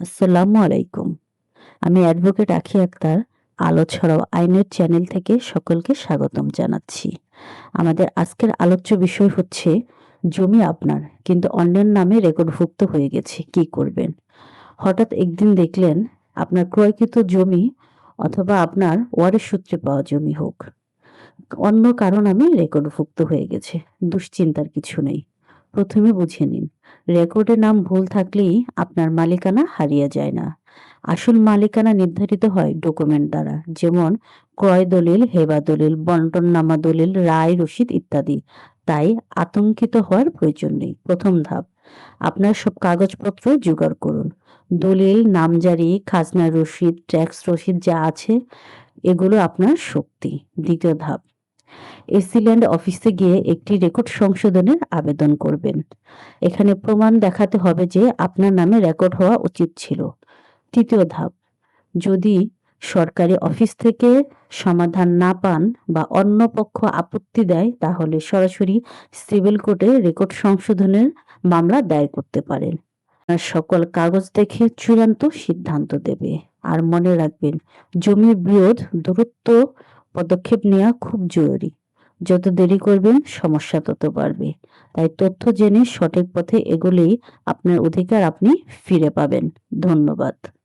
আসসালামু আলাইকুম। আমি অ্যাডভোকেট আখি আক্তার, আলো ছড়াও আইনের চ্যানেল থেকে সকলকে স্বাগতম জানাচ্ছি। আমাদের আজকের আলোচ্য বিষয় হচ্ছে, জমি আপনার, কিন্তু অন্যের নামে রেকর্ডভুক্ত হয়ে গেছে, কি করবেন? হঠাৎ একদিন দেখলেন, আপনার ক্রয়কৃত জমি অথবা আপনার ওয়ারের সূত্রে পাওয়া জমি হোক। অন্য কারণ আমি রেকর্ডভুক্ত হয়ে গেছে, দুশ্চিন্তার কিছু নেই। প্রথমে বুঝে নিন রেকর্ডে নাম ভুল থাকলেই আপনার মালিকানা হারিয়ে যায় না। আসল মালিকানা নির্ধারিত হয় ডকুমেন্ট দ্বারা, যেমন ক্রয় দলিল, হেবা দলিল, বন্টননামা দলিল, রায়, রসিদ ইত্যাদি। তাই আতঙ্কিত হওয়ার প্রয়োজন নেই। প্রথম ধাপ, আপনার সব কাগজপত্র জোগাড় করুন। দলিল নামজারি খাজনা, রসিদ ট্যাক্স রসিদ যা আছে, এগুলো আপনার শক্তি। দ্বিতীয় ধাপ এসিল্যান্ড অফিসে গিয়ে একটি রেকর্ড সংশোধনের আবেদন করবেন। এখানে প্রমাণ দেখাতে হবে যে আপনার নামে রেকর্ড হওয়া উচিত ছিল। তৃতীয় ধাপ, যদি সরকারি অফিস থেকে সমাধান না পান বা অন্য পক্ষ আপত্তি দেয়, তাহলে সরাসরি সিভিল কোর্টে রেকর্ড সংশোধনের মামলা দায়ের করতে পারেন। সকল কাগজ দেখে চূড়ান্ত সিদ্ধান্ত দেবে। আর মনে রাখবেন জমির বিরোধ দূরত্ব পদক্ষেপ নেওয়া খুব জরুরি। যত দেরি করবেন সমস্যা তত বাড়বে। তাই তথ্য জেনে সঠিক পথে এগোলেই আপনার অধিকার আপনি ফিরে পাবেন। ধন্যবাদ।